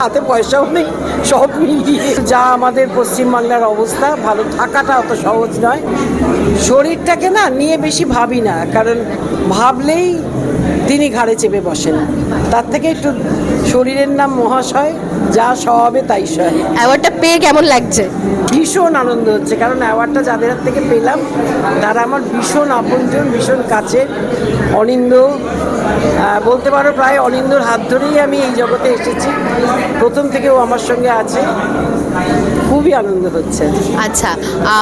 হাতে পয়সাও নেই, সব মিলিয়ে। যা আমাদের পশ্চিমবাংলার অবস্থা, ভালো থাকাটা অত সহজ নয়। শরীরটাকে না নিয়ে বেশি ভাবি না, কারণ ভাবলেই তিনি ঘাড়ে চেপে বসেন। তার থেকে একটু শরীরের নাম মহাশয় যা স্বভাবে তাই সয়। অ্যাওয়ার্ডটা পেয়ে কেমন লাগছে? ভীষণ আনন্দ হচ্ছে কারণ অ্যাওয়ার্ডটা যাদের হাত থেকে পেলাম তারা আমার ভীষণ আপনজন ভীষণ কাছের অনিন্দ বলতে পারো প্রায় অনিন্দর হাত ধরেই আমি এই জগতে এসেছি। প্রথম থেকেও আমার সঙ্গে আছে। খুবই আনন্দ হচ্ছে। আচ্ছা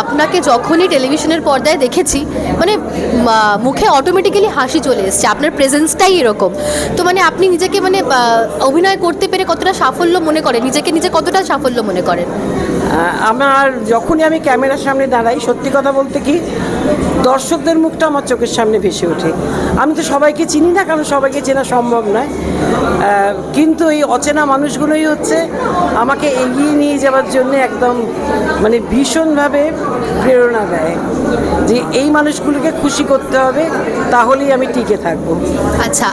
আপনাকে যখনই টেলিভিশনের পর্দায় দেখেছি মানে মুখে অটোমেটিক্যালি হাসি চলে এসছে আপনার প্রেজেন্সটাই এরকম। তো মানে আপনি নিজেকে মানে অভিনয় করতে পেরে কতটা সাফল্য মনে করেন নিজেকে নিজে কতটা সাফল্য মনে করেন? আমার যখনই আমি ক্যামেরার সামনে দাঁড়াই সত্যি কথা বলতে কি দর্শকদের মুখটা আমার চোখের সামনে ভেসে ওঠে। আমি তো সবাইকে চিনি না কারণ সবাইকে চেনা সম্ভব নয়। কিন্তু এই অচেনা মানুষগুলোই হচ্ছে আমাকে এগিয়ে নিয়ে যাওয়ার জন্য একদম মানে ভীষণভাবে প্রেরণা দেয়। যে এই মানুষগুলোকে খুশি করতে হবে তাহলেই আমি টিকে থাকব। আচ্ছা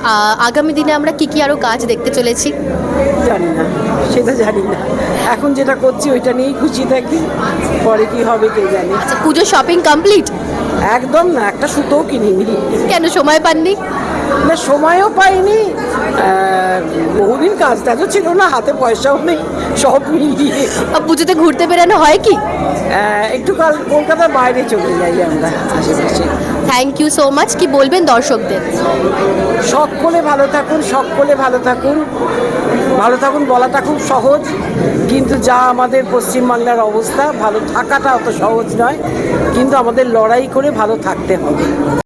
আগামী দিনে আমরা কি কি আরও কাজ দেখতে চলেছি? জানি না সেটা জানি না এখন যেটা করছি ওইটা নিয়েই খুশি থাকি পরে কি হবে কে জানি। আচ্ছা পুজো শপিং কমপ্লিট একদম না একটা সুতোও কিনিনি। কেন সময় পাননি? না সময়ও পাইনি। বহুদিন কাজ টাজও ছিল না হাতে পয়সাও নেই সব মিলিয়ে। পুজোতে ঘুরতে বেরানো হয় কি? একটু কাল কলকাতার বাইরে চলে যাই আমরা আশেপাশে। থ্যাংক ইউ সো মাচ কি বলবেন দর্শকদের? সকলে ভালো থাকুন সকলে ভালো থাকুন। ভালো থাকুন বলাটা খুব সহজ কিন্তু যা আমাদের পশ্চিমবাংলার অবস্থা ভালো থাকাটা অত সহজ নয় কিন্তু আমাদের লড়াই করে ভালো থাকতে হবে।